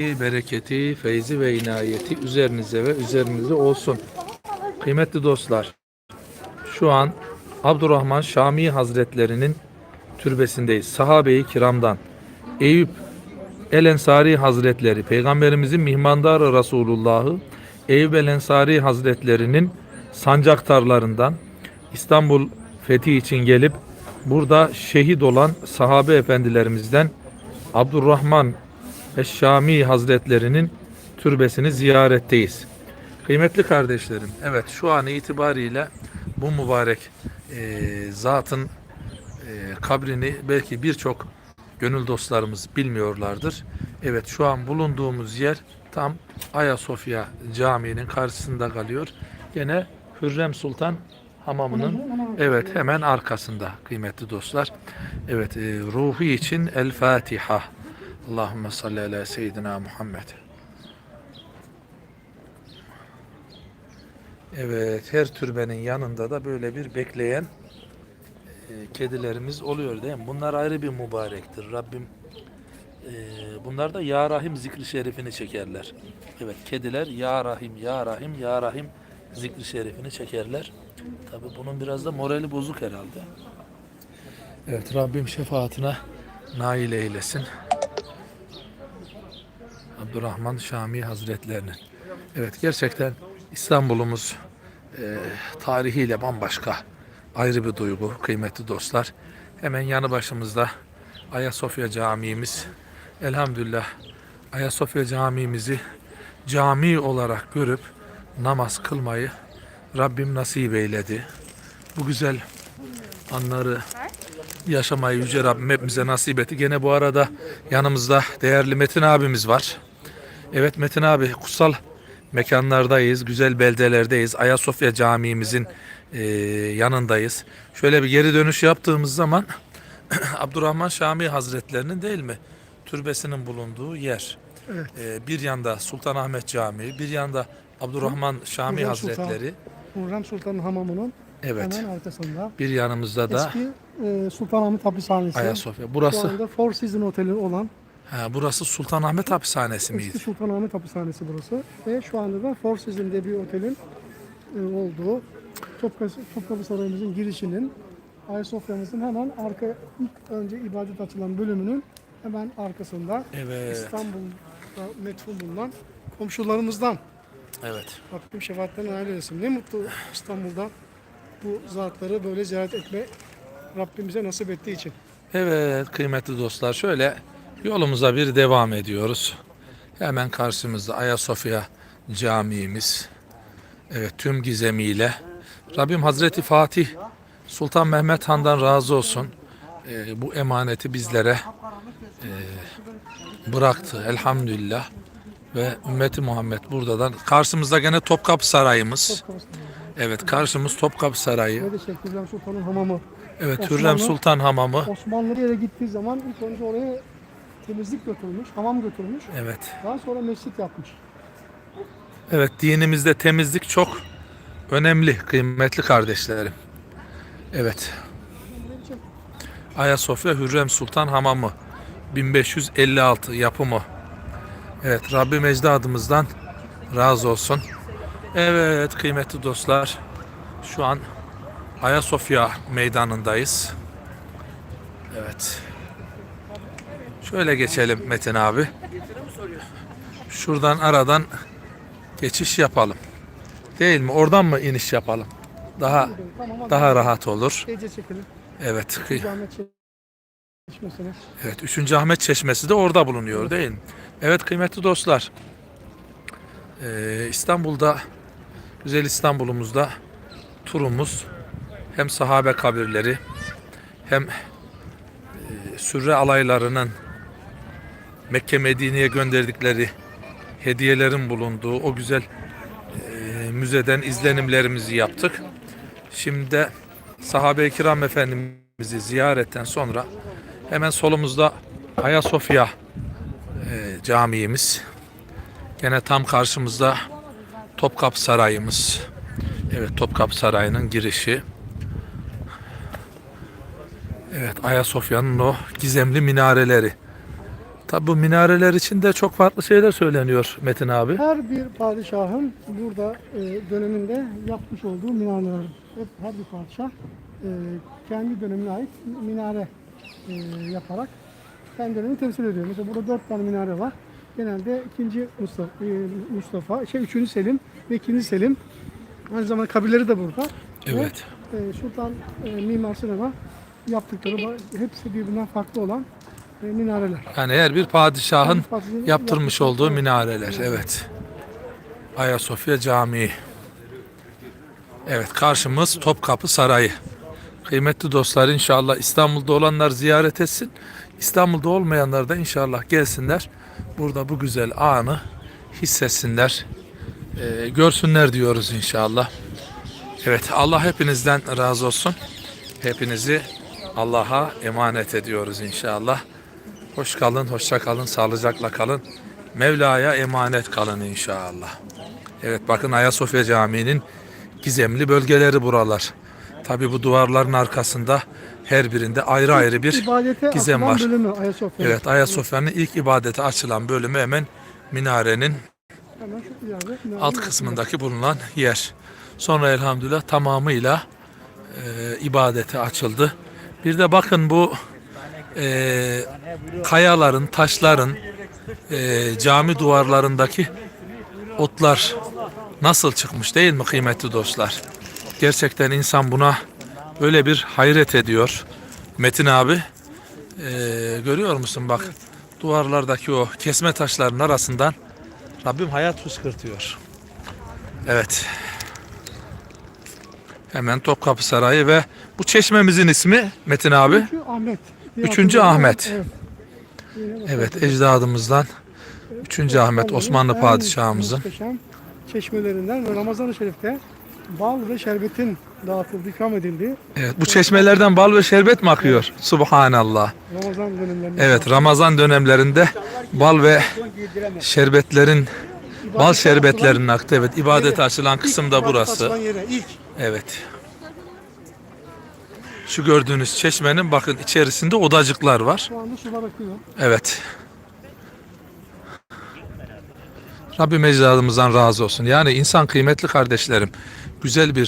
bereketi, feyzi ve inayeti üzerinize ve üzerinize olsun. Kıymetli dostlar, şu an Abdurrahman Şamii Hazretlerinin türbesindeyiz. Sahabe-i kiramdan Eyüp El Ensari Hazretleri, Peygamberimizin mihmandarı Resulullah'ı Eyüp El Ensari Hazretlerinin sancaktarlarından İstanbul fethi için gelip burada şehit olan sahabe efendilerimizden Abdurrahman Eşşami Hazretlerinin türbesini ziyaretteyiz. Kıymetli kardeşlerim, evet şu an itibariyle bu mübarek e, zatın e, kabrini belki birçok gönül dostlarımız bilmiyorlardır. Evet şu an bulunduğumuz yer tam Ayasofya Camii'nin karşısında kalıyor. Gene Hürrem Sultan Hamamı'nın evet hemen arkasında kıymetli dostlar. Evet e, ruhu için El Fatiha. Allahümme salli ala seyyidina Muhammed. Evet her türbenin yanında da böyle bir bekleyen e, kedilerimiz oluyor değil mi? Bunlar ayrı bir mübarektir. Rabbim e, bunlar da Ya Rahim zikri şerifini çekerler. Evet kediler Ya Rahim, Ya Rahim, Ya Rahim zikri şerifini çekerler. Tabi bunun biraz da morali bozuk herhalde. Evet Rabbim şefaatine nail eylesin. Abdurrahman Şami Hazretlerinin. Evet gerçekten İstanbul'umuz e, tarihiyle bambaşka ayrı bir duygu kıymetli dostlar. Hemen yanı başımızda Ayasofya Camii'miz. Elhamdülillah Ayasofya Camii'mizi cami olarak görüp namaz kılmayı Rabbim nasip eyledi. Bu güzel anları yaşamayı Yüce Rabbim hepimize nasip etti. Gene bu arada yanımızda değerli Metin abimiz var. Evet Metin abi kutsal mekanlardayız, güzel beldelerdeyiz. Ayasofya Camii'mizin e, yanındayız. Şöyle bir geri dönüş yaptığımız zaman Abdurrahman Şami Hazretlerinin değil mi? Türbesinin bulunduğu yer. Evet. E, bir yanda Sultanahmet Camii, bir yanda Abdurrahman Şami Hürrem Sultan. Hazretleri. Hürrem Sultan'ın hamamının Evet. hemen arkasında. Bir yanımızda da Eski e, Sultanahmet Hapishanesi. Ayasofya. Şu Burası anda Four Seasons Oteli olan ha, burası Sultanahmet Hapishanesi eski miydi? Sultanahmet Hapishanesi burası. Ve şu anda da Four Seasons diye bir otelin e, olduğu Topkapı, Topkapı Sarayımızın girişinin Ayasofya'mızın hemen arka ilk önce ibadet açılan bölümünün hemen arkasında Evet. İstanbul'da metfun bulunan komşularımızdan Evet. Rabbim şefaatlerine nail eylesin. Ne mutlu İstanbul'da bu zatları böyle ziyaret etme Rabbimize nasip ettiği için. Evet kıymetli dostlar şöyle yolumuza bir devam ediyoruz. Hemen karşımızda Ayasofya Camii'miz. Evet tüm gizemiyle. Rabbim Hazreti Fatih Sultan Mehmet Han'dan razı olsun. Ee, bu emaneti bizlere e, bıraktı elhamdülillah. Ve ümmeti Muhammed buradan. Karşımızda gene Topkapı Sarayımız. Evet karşımız Topkapı Sarayı. Şeyh Hürrem Sultan'ın hamamı. Evet Hürrem Sultan Hamamı. Osmanlı bir yere gittiği zaman ilk önce oraya temizlik götürmüş, hamam götürmüş. Evet. Daha sonra mescit yapmış. Evet dinimizde temizlik çok önemli kıymetli kardeşlerim. Evet. Ayasofya Hürrem Sultan Hamamı 1556 yapımı. Evet Rabbim ecdadımızdan razı olsun. Evet kıymetli dostlar şu an Ayasofya meydanındayız. Evet. Şöyle geçelim Metin abi. Şuradan aradan geçiş yapalım. Değil mi? Oradan mı iniş yapalım? Daha daha rahat olur. Evet. Evet. 3. Ahmet Çeşmesi de orada bulunuyor değil mi? Evet kıymetli dostlar. Ee, İstanbul'da güzel İstanbul'umuzda turumuz hem sahabe kabirleri hem e, sürre alaylarının Mekke Medine'ye gönderdikleri hediyelerin bulunduğu o güzel e, müzeden izlenimlerimizi yaptık. Şimdi sahabe-i kiram efendimizi ziyaretten sonra hemen solumuzda Ayasofya e, camiimiz. Gene tam karşımızda Topkapı Sarayımız. Evet Topkapı Sarayı'nın girişi. Evet Ayasofya'nın o gizemli minareleri. Tabi bu minareler için de çok farklı şeyler söyleniyor Metin abi. Her bir padişahın burada e, döneminde yapmış olduğu minareler. Hep her bir padişah e, kendi dönemine ait minare e, yaparak kendi dönemini temsil ediyor. Mesela burada dört tane minare var. Genelde ikinci Mustafa, e, Mustafa şey üçüncü Selim ve ikinci Selim. Aynı zamanda kabirleri de burada. Evet. Ve, e, Sultan e, Mimar Sinan'a yaptıkları hepsi birbirinden farklı olan minareler. Yani her bir padişahın yaptırmış olduğu minareler. Evet. Ayasofya Camii. Evet karşımız Topkapı Sarayı. Kıymetli dostlar inşallah İstanbul'da olanlar ziyaret etsin. İstanbul'da olmayanlar da inşallah gelsinler. Burada bu güzel anı hissetsinler. Ee, görsünler diyoruz inşallah. Evet Allah hepinizden razı olsun. Hepinizi Allah'a emanet ediyoruz inşallah. Hoş kalın, hoşça kalın, sağlıcakla kalın. Mevla'ya emanet kalın inşallah. Evet bakın Ayasofya Camii'nin gizemli bölgeleri buralar. Tabi bu duvarların arkasında her birinde ayrı ayrı bir İbadete gizem var. bölümü Ayasofya. Evet Ayasofya'nın ilk ibadete açılan bölümü hemen minarenin alt kısmındaki bulunan yer. Sonra elhamdülillah tamamıyla e, ibadete açıldı. Bir de bakın bu e, kayaların, taşların, e, cami duvarlarındaki otlar nasıl çıkmış değil mi kıymetli dostlar? Gerçekten insan buna öyle bir hayret ediyor. Metin abi e, görüyor musun bak duvarlardaki o kesme taşların arasından Rabbim hayat fışkırtıyor. Evet. Hemen Topkapı Sarayı ve bu çeşmemizin ismi Metin abi. Ahmet. Üçüncü. Ahmet. Evet. Evet ecdadımızdan 3. Ahmet Osmanlı padişahımızın. Çeşmelerinden Ramazan-ı Şerif'te bal ve şerbetin dağıtıldığı, ikram edildiği Evet bu çeşmelerden bal ve şerbet mi akıyor? Subhanallah. Ramazan dönemlerinde. Evet Ramazan dönemlerinde bal ve şerbetlerin bal şerbetlerinin aktı. Evet ibadete açılan kısım da burası. Evet. Şu gördüğünüz çeşmenin bakın içerisinde odacıklar var. Şu anda sular akıyor. Evet. Rabbim ecdadımızdan razı olsun. Yani insan kıymetli kardeşlerim güzel bir